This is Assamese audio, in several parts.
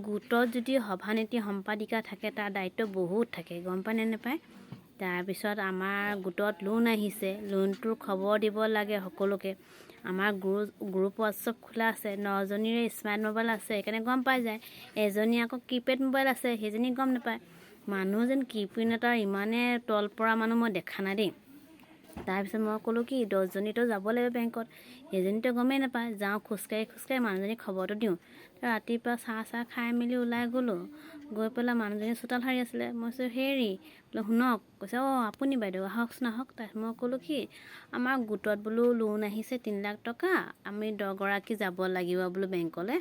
গোটত যদি সভানেত্ৰী সম্পাদিকা থাকে তাৰ দায়িত্ব বহুত থাকে গম পায়নে নেপায়? তাৰপিছত আমাৰ গোটত লোন আহিছে লোনটোৰ খবৰ দিব লাগে সকলোকে। আমাৰ গ্ৰুপ গ্ৰুপ হোৱাটছআপ খোলা আছে নজনীৰে স্মাৰ্ট মোবাইল আছে সেইকাৰণে গম পাই যায়। এজনী আকৌ কিপেড মোবাইল আছে সেইজনী গম নাপায়। মানুহ যেন কিপেড এটাৰ ইমানে তল পৰা মানুহ মই দেখা নাই দেই। তাৰপিছত মই ক'লোঁ কি দহজনীতো যাব লাগিব বেংকত। সেইজনীতো গমেই নাপায় যাওঁ খোজকাঢ়ি খোজকাঢ়ি মানুহজনীক খবৰটো দিওঁ। ৰাতিপুৱা চাহ চাহ খাই মেলি ওলাই গ'লোঁ। গৈ পেলাই মানুহজনী চোতাল সাৰি আছিলে। মই কৈছোঁ হেৰি বোলে শুনক। কৈছে অঁ আপুনি বাইদেউ আহকচোন আহক তাৰপিছত মই ক'লোঁ কি আমাৰ গোটত বোলো লোন আহিছে তিনি লাখ টকা আমি দহগৰাকী যাব লাগিব বোলো বেংকলৈ।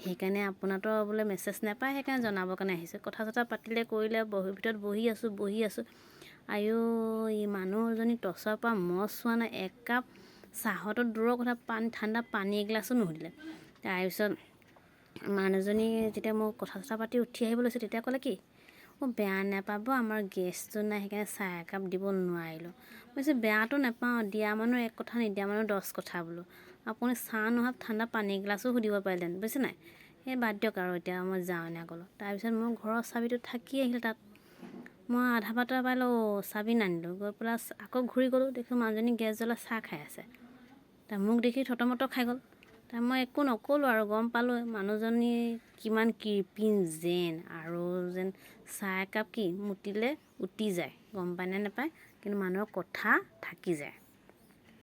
সেইকাৰণে আপোনাৰতো বোলে মেছেজ নাপায় সেইকাৰণে জনাবৰ কাৰণে আহিছোঁ। কথা চথা পাতিলে কৰিলে বহি ভিতৰত বহি আছোঁ বহি আছোঁ। আইঅ এই মানুহজনী টচৰ পৰা মচ চোৱা নাই একাপ চাহতো দূৰৰ কথা পানী ঠাণ্ডা পানী এগিলাচো নুসুধিলে। তাৰপিছত মানুহজনী যেতিয়া মোক কথা চথা পাতি উঠি আহিব লৈছে তেতিয়া ক'লে কি? অঁ বেয়া নাপাব আমাৰ গেছটো নাই সেইকাৰণে চাহ একাপ দিব নোৱাৰিলোঁ। মই কৈছোঁ বেয়াটো নাপাওঁ দিয়া মানুহ এক কথা নিদিয়া মানুহ দহ কথা বোলো। আপুনি চাহ নোহোৱা ঠাণ্ডা পানী এগিলাচো সুধিব পাৰিলেহেঁতেন বুজিছে নাই? সেই বাদ দিয়ক আৰু এতিয়া মই যাওঁ এনে ক'লোঁ। তাৰপিছত মোৰ ঘৰৰ চাবিটো থাকি আহিল তাত। মই আধা বাটৰ পালোঁ চাবি নানিলোঁ। গৈ পেলাই আকৌ ঘূৰি গ'লোঁ দেখিলোঁ মানুহজনী গেছ জ্বলাই চাহ খাই আছে। তাৰ মোক দেখি থতমত খাই গ'ল। তাৰ মই একো নক'লোঁ আৰু গম পালোঁ মানুহজনী কিমান কৃপণ যেন আৰু যেন চাহ একাপ কি মুতিলে উটি যায় গম পায়নে নাপায় কিন্তু মানুহৰ কথা থাকি যায়।